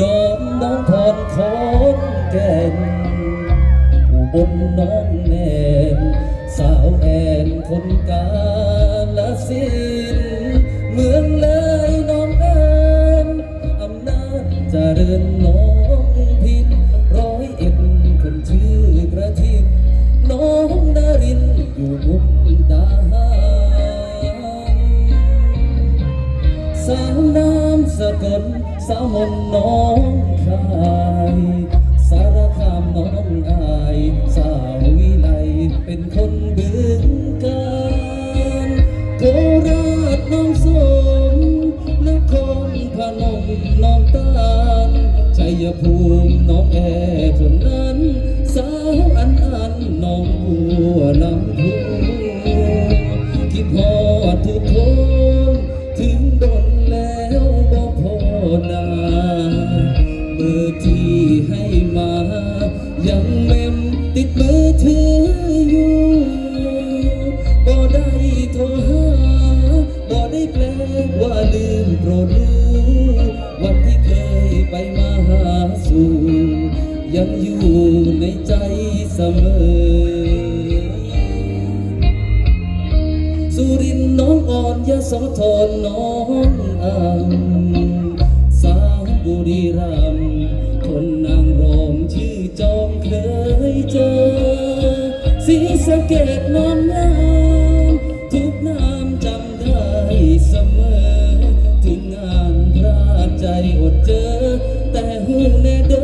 ดรน้องพรขอนแก่นอุบลน้องแนนสาวแอนคนกาลสินเมืองเลยน้องแอนอำนาจเจริญน้องพินร้อยเอ็ดคนชื่อกระทินน้องนารินอยู่มุกดาหารสาวน้ำสกล สาวมนน้อง อร์ที่ให้มา ยังเมมติดมือถืออยู่บ่ได้โทรหาบ่ได้แปลว่าลืมโปรดรู้วันที่เคยไปมาหาสู่ยังอยู่ในใจเสมอสุรินทร์น้องอ่อนยะโสธรน้องอ่ำ สีสะเกดน้ำน้ำทุกน้ำจำได้เสมอ ถึงงานพระใจอดเจอ แต่หูแน่เด้อ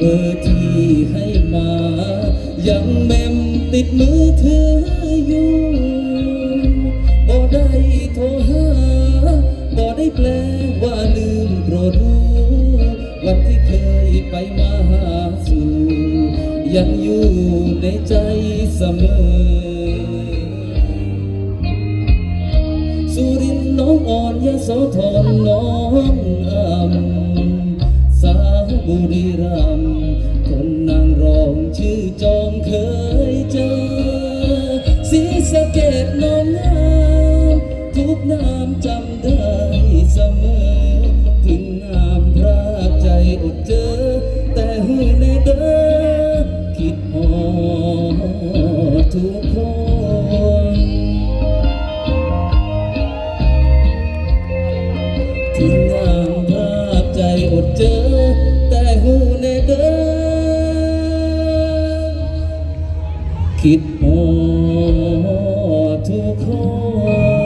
เบอร์ที่ให้มา ยังเมมติดมือถืออยู่บ่ได้โทรหาบ่ได้แปลว่าลืมโปรดรู้วันที่เคยไปมาหาสู่ยังอยู่ในใจเสมอสุรินน้องอ่อนยะโสธรน้อง เกดน้องงามทุกน้ำจำได้เสมอ ถึงงามพระใจอดเจอ แต่หูในเด้อคิดฮอทุกคนที่งามภาพใจอดเจอ แต่หูในเด้อคิดฮอ ดทุกคน